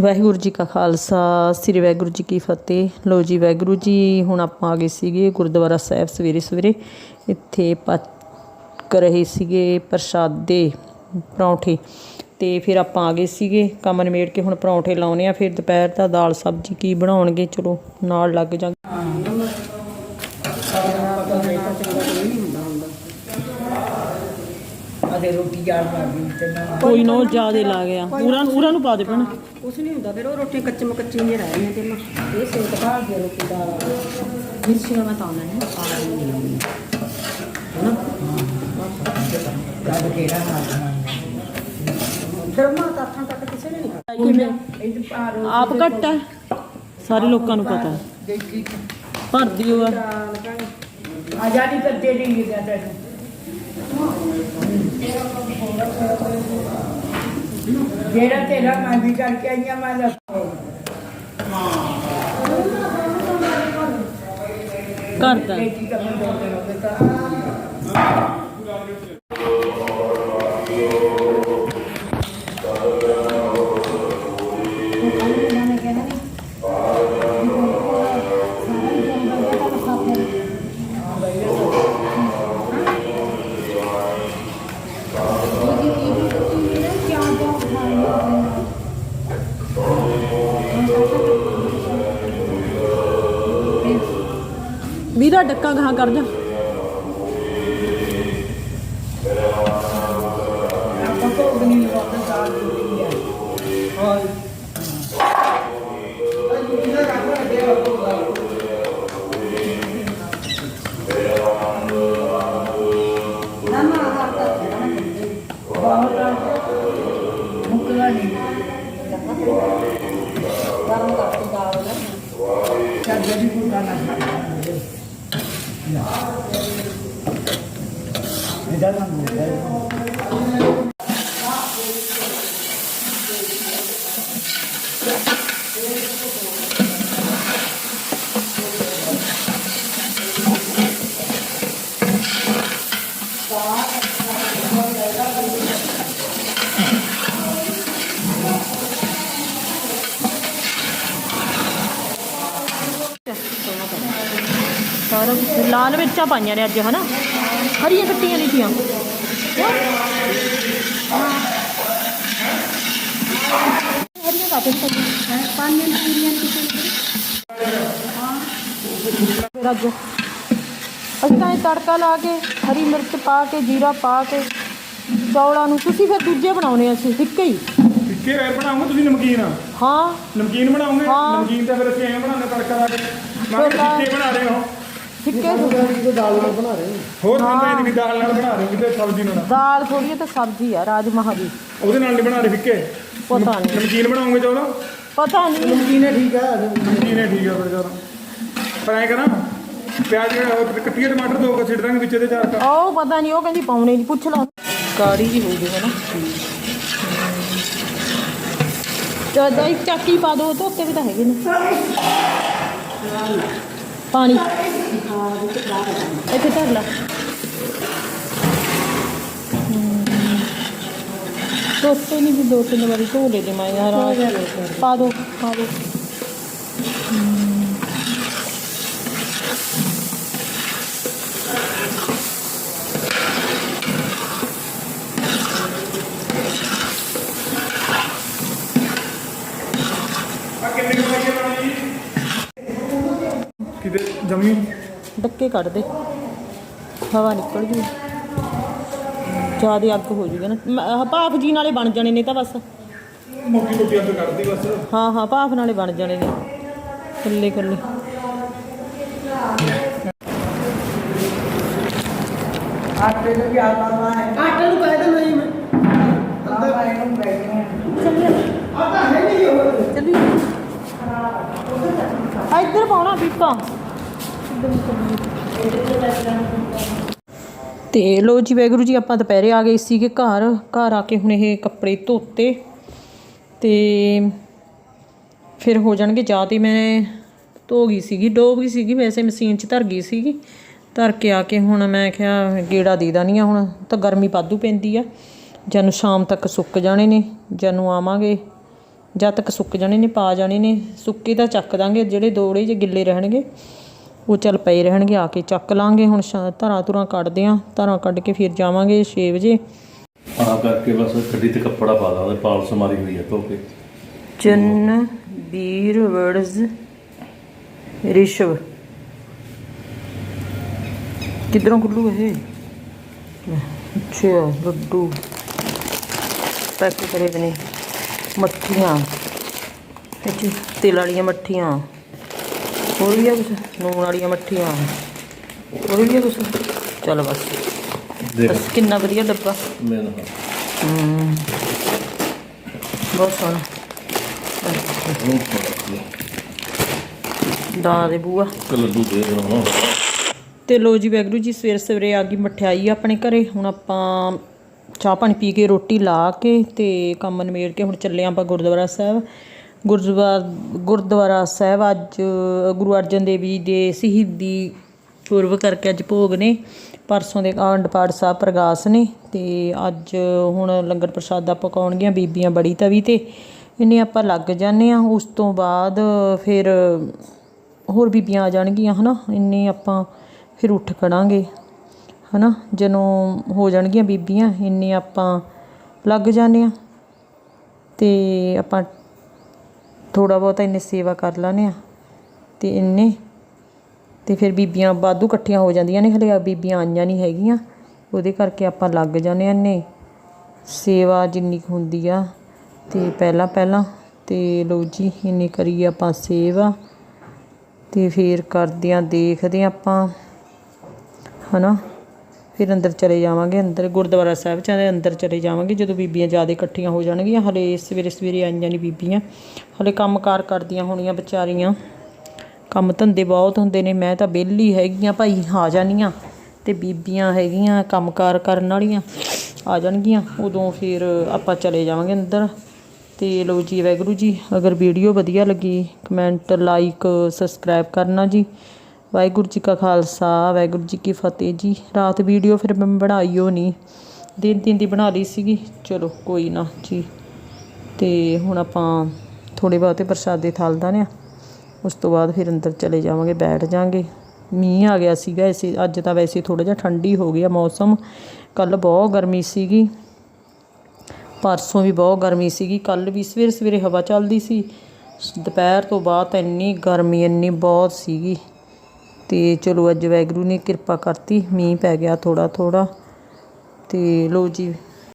ਵਾਹਿਗੁਰੂ ਜੀ ਕਾ ਖਾਲਸਾ, ਸ੍ਰੀ ਵਾਹਿਗੁਰੂ ਜੀ ਕੀ ਫਤਿਹ। ਲੋ ਜੀ, ਵਾਹਿਗੁਰੂ ਜੀ, ਹੁਣ ਆਪਾਂ ਆ ਗਏ ਸੀਗੇ ਗੁਰਦੁਆਰਾ ਸਾਹਿਬ ਸਵੇਰੇ ਸਵੇਰੇ। ਇੱਥੇ ਪੱਕ ਰਹੇ ਸੀਗੇ ਪ੍ਰਸ਼ਾਦੇ ਪਰੌਂਠੇ। ਤੇ ਫਿਰ ਆਪਾਂ ਆ ਗਏ ਸੀਗੇ ਕੰਮ ਨਿਬੇੜ ਕੇ ਹੁਣ ਪਰੌਂਠੇ ਲਾਉਣੇ ਆ। ਫਿਰ ਦੁਪਹਿਰ ਦਾ ਦਾਲ ਸਬਜ਼ੀ ਕੀ ਬਣਾਉਣਗੇ? ਚਲੋ, ਨਾਲ ਲੱਗ ਜਾ ਅਦੇ ਰੋਟੀ ਲੱਗ ਗਈ ਤੇ ਨਾ। ਕੋਈ ਨੋ ਜ਼ਿਆਦੇ ਲਾ ਗਿਆ। ਪੂਰਾ ਪੂਰਾ ਨੂੰ ਪਾ ਦੇ ਭੈਣ। ਕੁਛ ਨਹੀਂ ਹੁੰਦਾ ਫਿਰ ਉਹ ਰੋਟੀਆਂ ਕੱਚੇ ਮੱਕਚੀਆਂ ਜਿਹੀਆਂ ਰਹਿ ਗਈਆਂ ਤੇ ਮੈਂ ਇਹ ਸੇਕ ਪਾ ਕੇ ਰੋਟੀ ਦਾ। ਮਿਰਚੀਆਂ ਮੈਂ ਤਾਂ ਉਹਨਾਂ ਨੇ ਪਾ ਲਈ ਹਨਾ? ਜਦ ਕਿਹੜਾ ਹਾਲ ਦਰਮਾ ਤਾਂ ਅੱਖਾਂ ਤੱਕ ਕਿਸੇ ਨੇ ਨਹੀਂ। ਕਿਵੇਂ ਇਹ ਪਾਰੋ ਆਪ ਘੱਟ ਹੈ ਸਾਰੇ ਲੋਕਾਂ ਨੂੰ ਪਤਾ। ਹੈ ਭਰ ਦਿਓ ਆ ਆਜ਼ਾਦੀ ਕਰ ਦੇ ਰਹੀ ਹੈ ਤੈਨੂੰ। ਜਿਹੜਾ ਤੇਰਾ ਮੈਂ ਵੀ ਕਰਕੇ ਆਈਆਂ ਮੈਂ ਦੱਸ। ਘਰ ਦਾ ਬੇਟੀ ਕਰਨ ਦੋ ਦਿਨ ਹੋ ਗਏ ਤਾਂ ਵੀਰਾ ਡੱਕਾ ਗਾਂ ਕਰ ਜਾ ਆਪਾਂ ਤੋਂ ਵੀ ਨਹੀਂ ਵਾਪਸ ਆ ਗਈ ਹੈ ਹਾਂ ਮੁਕਲਾ ਨਹੀਂ ਗਰਮ ਕਰਕੇ ਦਾਲ ਨਾ ਚੱਲ ਜਿਹੜੀ ਕੋਈ ਨਾ ਇਹਦਾ ਨਾਮ ਹੈ ਸਾਰਾ ਲਾਲ ਮਿਰਚਾਂ ਪਾਈਆਂ ਨੇ ਅੱਜ ਹਨਾ? ਹਰੀਆਂ ਕੱਟੀਆਂ ਨਹੀਂ ਤੀਆਂ ਹਰੀਆਂ ਕਾਟੇ ਪੂਰੀਆਂ ਫਿਰ ਅੱਜ ਅਸੀਂ ਤਾਂ ਇਹ ਤੜਕਾ ਲਾ ਕੇ ਹਰੀ ਮਿਰਚ ਪਾ ਕੇ ਜੀਰਾ ਪਾ ਕੇ ਚੌਲਾਂ ਨੂੰ ਤੁਸੀਂ ਫਿਰ ਦੂਜੇ ਬਣਾਉਣੇ ਅਸੀਂ ਫਿੱਕੇ ਹੀ। ਫਿੱਕੇ ਐ ਬਣਾਉਂਗੇ ਤੁਸੀਂ ਨਮਕੀਨ ਹਾਂ। ਨਮਕੀਨ ਬਣਾਉਂਗੇ ਹਾਂ। ਨਮਕੀਨ ਤਾਂ ਫਿਰ ਅਸੀਂ ਐਂ ਬਣਾਉਂਦੇ ਤੜਕਾ ਲਾ ਕੇ। ਮੈਂ ਫਿਰ ਕਿਹਾ ਤਾਂ- ਫਿੱਕੇ ਬਣਾ ਰਹੇ ਫਿੱਕੇ ਹੋਰ ਬੰਦਾ ਇਹਦੀ ਵੀ ਦਾਲ ਨਾਲ ਬਣਾ ਰਹੇ ਹੋ ਕਿਤੇ ਸਬਜ਼ੀ ਨਾਲ। ਦਾਲ ਥੋੜੀ ਜਿਹੀ ਤੇ ਸਬਜ਼ੀ ਆ ਰਾਜਮਾਹ ਦੀ। ਉਹਦੇ ਨਾਲ ਨਹੀਂ ਬਣਾ ਰਹੇ ਫਿੱਕੇ? ਪਤਾ ਨਹੀਂ। ਨਮਕੀਨ ਬਣਾਉਂਗੇ ਚਲੋ? ਪਤਾ ਨਹੀਂ। ਨਮਕੀਨ ਹੈ ਠੀਕ ਆ ਨਮਕੀਨ ਹੈ। ਠੀਕ ਆ ਫਿਰ ਚਲੋ। ਪਰ ਐਂ ਕਰਾਂ ਪਿਆਜ਼ ਉਹ ਕੱਟੀਏ ਟਮਾਟਰ ਦੋ ਕੁ ਛਿੜ ਦਾਂਗੇ ਵਿੱਚ ਇਹਦੇ ਚਾਰ ਕਾ ਉਹ ਪਤਾ ਨਹੀਂ ਉਹ ਕਹਿੰਦੀ ਪਾਉਣੇ ਨਹੀਂ ਪੁੱਛ ਲਾ। ਕਾੜੀ ਜੀ ਹੋ ਗਈ ਹੈ ਨਾ। ਜਦੋਂ ਇੱਕ ਚੱਕੀ ਪਾ ਦੋ ਧੋਤੇ ਵੀ ਤਾਂ ਹੈਗੇ ਨੇ। ਪਾਣੀ। ਇੱਥੇ ਧਰ ਲਾ। ਧੋਤੇ ਨਹੀਂ ਵੀ ਦੋ ਤਿੰਨ ਵਾਰੀ ਧੋ ਲਏ ਤੇ ਮੈਂ ਯਾਰ ਪਾ ਦੋ ਪਾ ਦੋ ਆ ਕਿੰਨੇ ਕੁ ਪਾਈਏ ਲਾਉਣੀ ਜੀ ਕਿਤੇ ਜਮੀ? ਡੱਕੇ ਕੱਢ ਦੇ। ਹਵਾ ਨਿਕਲ ਜੂ ਜ਼ਿਆਦਾ ਅੱਗ ਹੋ ਜੂਗਾ ਨਾ। ਮ- ਆਹ ਭਾਫ ਜੀ ਨਾਲੇ ਬਣ ਜਾਣੇ ਨੇ ਤਾਂ ਬਸ। ਮੋਟੀ ਮੋਟੀ ਅੱਗ ਕੱਢਦੀ ਬਸ। ਹਾਂ ਹਾਂ ਭਾਫ ਨਾਲੇ ਬਣ ਜਾਣੇ ਨੇ। ਕੱਲੇ ਕੱਲੇ ਆਟੇ ਦੇ ਵੀ ਆ ਕਰਨਾ ਹੈ ਆਟੇ ਨੂੰ ਕਹਿ ਦਿੰਦਾ ਜੀ ਮੈਂ। ਆਪਾਂ ਇਹਨੂੰ ਬੈਠੇ ਚੱਲੀ ਆ ਇੱਧਰ ਪਾਉਣਾ ਪੀਪਾ ਤੇ ਲੋ ਜੀ ਵੈਗੁਰੂ ਜੀ, ਆਪਾਂ ਦੁਪਹਿਰੇ ਆ ਗਏ ਸੀਗੇ ਘਰ। ਘਰ ਆ ਕੇ ਹੁਣ ਇਹ ਕੱਪੜੇ ਧੋਤੇ ਤੇ ਫਿਰ ਹੋ ਜਾਣਗੇ ਜਾਂ ਤੇ। ਮੈਂ ਧੋ ਗਈ ਸੀਗੀ, ਡੋਬ ਗਈ ਸੀਗੀ, ਵੈਸੇ ਮਸ਼ੀਨ 'ਚ ਧਰ ਗਈ ਸੀਗੀ। ਧਰ ਕੇ ਆ ਕੇ ਹੁਣ ਮੈਂ ਕਿਹਾ, ਗੇੜਾ ਦੇ ਦਾਨੀ ਆ ਹੁਣ, ਤਾਂ ਗਰਮੀ ਵਾਧੂ ਪੈਂਦੀ ਆ। ਜਾਂ ਨੂੰ ਸ਼ਾਮ ਤੱਕ ਸੁੱਕ ਜਾਣੇ ਨੇ ਜਾਂ ਨੂੰ ਆਵਾਂਗੇ। ਜਦ ਤੱਕ ਸੁੱਕ ਜਾਣੇ ਨੇ, ਪਾ ਜਾਣੇ ਨੇ। ਸੁੱਕੇ ਤਾਂ ਚੱਕ ਦਾਂਗੇ, ਜਿਹੜੇ ਦੋੜੇ ਜੇ ਗਿੱਲੇ ਰਹਿਣਗੇ। ਉਹ ਚੱਲ ਪਏ ਰਹਿਣਗੇ ਆ ਕੇ ਚੱਕ ਲਾਂਗੇ। ਹੁਣ ਧਾਰਾਂ ਧੁਰਾਂ ਕੱਢਦੇ ਆਂ। ਧਾਰਾਂ ਕੱਢ ਕੇ ਫਿਰ ਜਾਵਾਂਗੇ 6 ਵਜੇ। ਆ ਕਰਕੇ ਬਸ ਗੱਡੀ ਤੇ ਕੱਪੜਾ ਪਾ ਦਾਂਗੇ ਪਾਲਸ ਮਾਰੀ ਹੋਈ ਹੈ ਧੋ ਕੇ। ਚੰਨ ਵੀਰ ਵਰਡਸ ਰਿਸ਼ਵ। ਕਿਧਰੋਂ ਖੁੱਲੂ ਇਹ? ਅੱਛਾ ਲੱਡੂ। ਪੈਕ ਕਰੇ ਬਨੇ ਮੱਠੀਆਂ। ਇਹ 'ਚ ਤਿਲ ਵਾਲੀਆਂ ਮੱਠੀਆਂ। ਹੋਰ ਵੀ ਆ ਕੁਛ? ਨੂਣ ਵਾਲੀਆਂ ਮੱਠੀਆਂ। ਹੋਰ ਵੀ ਆ ਕੁਛ? ਚਲ ਬਸ। ਦੇਖ। ਬਸ ਕਿੰਨਾ ਵਧੀਆ ਡੱਬਾ। ਮੈਂ ਨਾ ਬਹੁਤ ਸੋਹਣਾ। ਉਹਨੂੰ ਪਾ ਦਾ ਦੇ ਬੂਆ। ਲੱਡੂ ਦੇ ਦੇਣਾ ਹੁਣ। ਤੇ ਲੋ ਜੀ ਵੈਗਰੂ ਜੀ ਸਵੇਰ ਸਵੇਰੇ ਆ ਗਈ ਮਠਿਆਈ ਆਪਣੇ ਘਰੇ। ਹੁਣ ਆਪਾਂ ਚਾਹ ਪਾਣੀ ਪੀ ਕੇ ਰੋਟੀ ਲਾ ਕੇ ਤੇ ਕੰਮ ਨਿਬੇੜ ਕੇ ਹੁਣ ਚੱਲੇ ਆਪਾਂ ਗੁਰਦੁਆਰਾ ਸਾਹਿਬ। ਗੁਰਦੁਆਰਾ ਗੁਰਦੁਆਰਾ ਸਾਹਿਬ ਅੱਜ ਗੁਰੂ ਅਰਜਨ ਦੇਵ ਜੀ ਦੇ ਸ਼ਹੀਦੀ ਪੁਰਬ ਕਰਕੇ ਅੱਜ ਭੋਗ ਨੇ। ਪਰਸੋਂ ਦੇ ਆਂਡ ਪਾਠ ਸਾਹਿਬ ਪ੍ਰਗਾਸ ਨੇ ਤੇ ਅੱਜ ਹੁਣ ਲੰਗਰ ਪ੍ਰਸ਼ਾਦਾ ਪਕਾਉਣਗੀਆਂ ਬੀਬੀਆਂ ਬੜੀ ਤਵੀ ਤੇ। ਇੰਨੇ ਆਪਾਂ ਲੱਗ ਜਾਂਦੇ ਆ ਉਸ ਤੋਂ ਬਾਅਦ ਫਿਰ ਹੋਰ ਬੀਬੀਆਂ ਆ ਜਾਣਗੀਆਂ, ਹਨਾ? ਇੰਨੇ ਆਪਾਂ ਫਿਰ ਉੱਠ ਖੜਾਂਗੇ, ਹਨਾ? ਜਦੋਂ ਹੋ ਜਾਣਗੀਆਂ ਬੀਬੀਆਂ, ਇੰਨੇ ਆਪਾਂ ਲੱਗ ਜਾਂਦੇ ਆ ਤੇ ਆਪਾਂ ਥੋੜਾ ਬਹੁਤ ਇੰਨੇ ਸੇਵਾ ਕਰ ਲਾਨੇ ਆ ਤੇ ਇੰਨੇ, ਤੇ ਫਿਰ ਬੀਬੀਆਂ ਬਾਦੂ ਇਕੱਠੀਆਂ ਹੋ ਜਾਂਦੀਆਂ ਨੇ ਹਲੇ ਬੀਬੀਆਂ ਆਈਆਂ ਨਹੀਂ ਹੈਗੀਆਂ, ਉਹਦੇ ਕਰਕੇ ਆਪਾਂ ਲੱਗ ਜਾਂਦੇ ਆ ਇੰਨੇ। ਸੇਵਾ ਜਿੰਨੀ ਕੁ ਹੁੰਦੀ ਆ, ਤੇ ਪਹਿਲਾਂ ਪਹਿਲਾਂ, ਤੇ ਲਓ ਜੀ, ਇੰਨੇ ਕਰੀਏ ਆਪਾਂ ਸੇਵਾ, ਤੇ ਫਿਰ ਕਰਦੇ ਹਾਂ, ਦੇਖਦੇ ਹਾਂ ਆਪਾਂ, ਹਨਾ। ਫਿਰ ਅੰਦਰ ਚਲੇ ਜਾਵਾਂਗੇ, ਅੰਦਰ ਗੁਰਦੁਆਰਾ ਸਾਹਿਬ ਚ ਅੰਦਰ ਚਲੇ ਜਾਵਾਂਗੇ, ਜਦੋਂ ਬੀਬੀਆਂ ਜ਼ਿਆਦਾ ਇਕੱਠੀਆਂ ਹੋ ਜਾਣਗੀਆਂ, ਹਲੇ ਸਵੇਰੇ ਸਵੇਰੇ ਆਈਆਂ ਨਹੀਂ ਬੀਬੀਆਂ, ਹਲੇ ਕੰਮਕਾਰ ਕਰਦੀਆਂ ਹੋਣੀਆਂ ਵਿਚਾਰੀਆਂ। ਕੰਮ ਧੰਦੇ ਬਹੁਤ ਹੁੰਦੇ ਨੇ, ਮੈਂ ਤਾਂ ਵਿਹਲੀ ਹੈਗੀਆਂ ਭਾਈ, ਆ ਜਾਣੀਆਂ ਤੇ ਬੀਬੀਆਂ ਹੈਗੀਆਂ ਕੰਮਕਾਰ ਕਰਨ ਵਾਲੀਆਂ ਆ ਜਾਣਗੀਆਂ, ਉਦੋਂ ਫਿਰ ਆਪਾਂ ਚਲੇ ਜਾਵਾਂਗੇ ਅੰਦਰ। ਤੇ ਲਓ ਜੀ, ਵਾਹਿਗੁਰੂ ਜੀ, ਅਗਰ ਵੀਡੀਓ ਵਧੀਆ ਲੱਗੀ, ਕਮੈਂਟ, ਲਾਈਕ, ਸਬਸਕ੍ਰਾਈਬ ਕਰਨਾ ਜੀ। ਵਾਹਿਗੁਰੂ ਜੀ ਕਾ ਖਾਲਸਾ, ਵਾਹਿਗੁਰੂ ਜੀ ਕੀ ਫਤਿਹ ਜੀ। ਰਾਤ ਵੀਡੀਓ ਫਿਰ ਮੈਂ ਬਣਾਈਓ ਨਹੀਂ ਦਿਨ ਦਿਨ ਦੀ ਬਣਾ ਲਈ ਸੀਗੀ। ਚਲੋ ਕੋਈ ਨਾ ਜੀ। ਤੇ ਹੁਣ ਆਪਾਂ ਥੋੜੇ ਬਹੁਤੇ ਪ੍ਰਸ਼ਾਦੇ ਥਾਲਦਾ ਨੇ ਉਸ ਤੋਂ ਬਾਅਦ ਫਿਰ ਅੰਦਰ ਚਲੇ ਜਾਵਾਂਗੇ, ਬੈਠ ਜਾਾਂਗੇ ਮੀਂਹ ਆ ਗਿਆ ਸੀਗਾ, ਇਸੇ ਅੱਜ ਤਾਂ ਵੈਸੇ ਥੋੜਾ ਜਿਹਾ ਠੰਡੀ ਹੋ ਗਿਆ ਮੌਸਮ। ਕੱਲ ਬਹੁਤ ਗਰਮੀ ਸੀਗੀ। ਪਰਸੋਂ ਵੀ ਬਹੁਤ ਗਰਮੀ ਸੀਗੀ। ਕੱਲ ਵੀ ਸਵੇਰੇ ਸਵੇਰੇ ਹਵਾ ਚੱਲਦੀ ਸੀ। ਦੁਪਹਿਰ ਤੋਂ ਬਾਅਦ ਇੰਨੀ ਗਰਮੀ, ਇੰਨੀ ਬਹੁਤ ਸੀਗੀ। ਤੇ ਚਲੋ ਅੱਜ ਵੈਗਰੂ ਨੇ ਕਿਰਪਾ ਕਰਤੀ, ਮੀਂਹ ਪੈ ਗਿਆ ਥੋੜਾ ਥੋੜਾ ਤੇ ਲੋ ਜੀ